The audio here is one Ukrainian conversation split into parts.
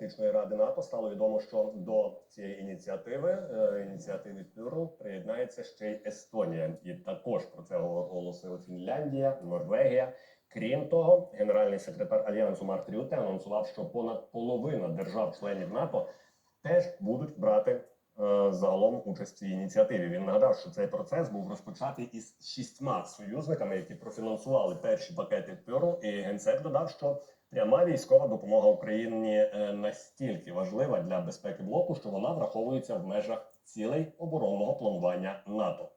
Північно-Атлантичної ради НАТО стало відомо, що до цієї ініціативи е, ініціативи Пюрл приєднається ще й Естонія, і також про це оголосили Фінляндія, Норвегія. Крім того, генеральний секретар альянсу Марк Рюте анонсував, що понад половина держав-членів НАТО теж будуть брати загалом участь в цій ініціативі. Він нагадав, що цей процес був розпочатий із шістьма союзниками, які профінансували перші пакети ПЮРу. І генсек додав, що пряма військова допомога Україні е, настільки важлива для безпеки блоку, що вона враховується в межах цілей оборонного планування НАТО.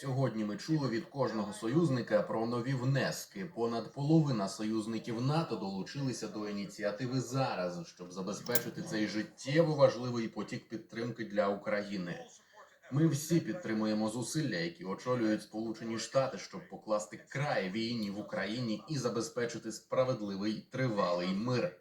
Сьогодні ми чули від кожного союзника про нові внески. Понад половина союзників НАТО долучилися до ініціативи зараз, щоб забезпечити цей життєво важливий потік підтримки для України. Ми всі підтримуємо зусилля, які очолюють Сполучені Штати, щоб покласти край війні в Україні і забезпечити справедливий тривалий мир.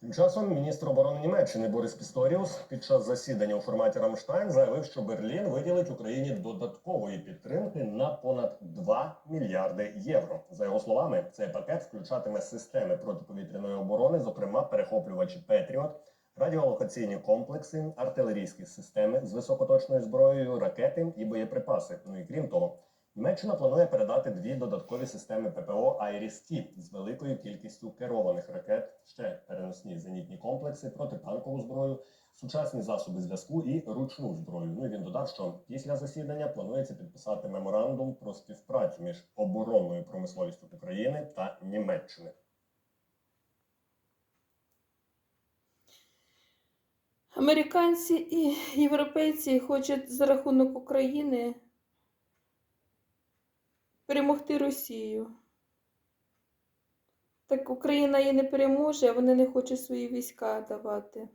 Тим часом міністр оборони Німеччини Борис Пісторіус під час засідання у форматі Рамштайн заявив, що Берлін виділить Україні додаткової підтримки на понад 2 мільярди євро. За його словами, цей пакет включатиме системи протиповітряної оборони, зокрема перехоплювачі Петріот, радіолокаційні комплекси, артилерійські системи з високоточною зброєю, ракети і боєприпаси. Ну і крім того. Німеччина планує передати дві додаткові системи ППО «Айріс-Т» з великою кількістю керованих ракет, ще переносні зенітні комплекси, протитанкову зброю, сучасні засоби зв'язку і ручну зброю. Ну і він додав, що після засідання планується підписати меморандум про співпрацю між оборонною промисловістю України та Німеччини. Американці і європейці хочуть за рахунок України перемогти Росію. Так Україна її не переможе, а вони не хочуть свої війська давати.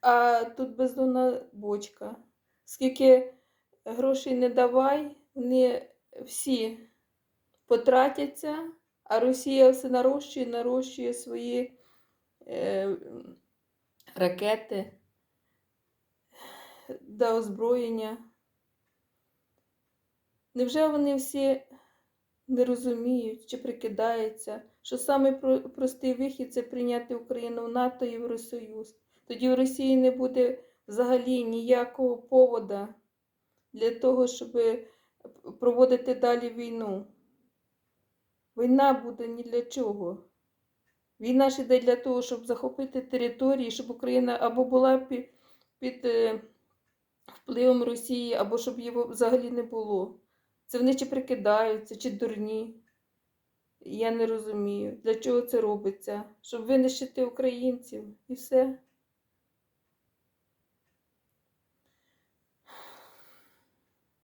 А тут бездонна бочка. Скільки грошей не давай, вони всі потратяться, а Росія все нарощує, нарощує свої е, ракети до озброєння. Невже вони всі не розуміють чи прикидаються, що самий простий вихід це прийняти Україну в НАТО і Євросоюз? Тоді в Росії не буде взагалі ніякого повода для того, щоб проводити далі війну. Війна буде ні для чого. Війна ж йде для того, щоб захопити території, щоб Україна або була під, під е, впливом Росії, або щоб його взагалі не було. Це вони чи прикидаються, чи дурні. Я не розумію, для чого це робиться. Щоб винищити українців і все.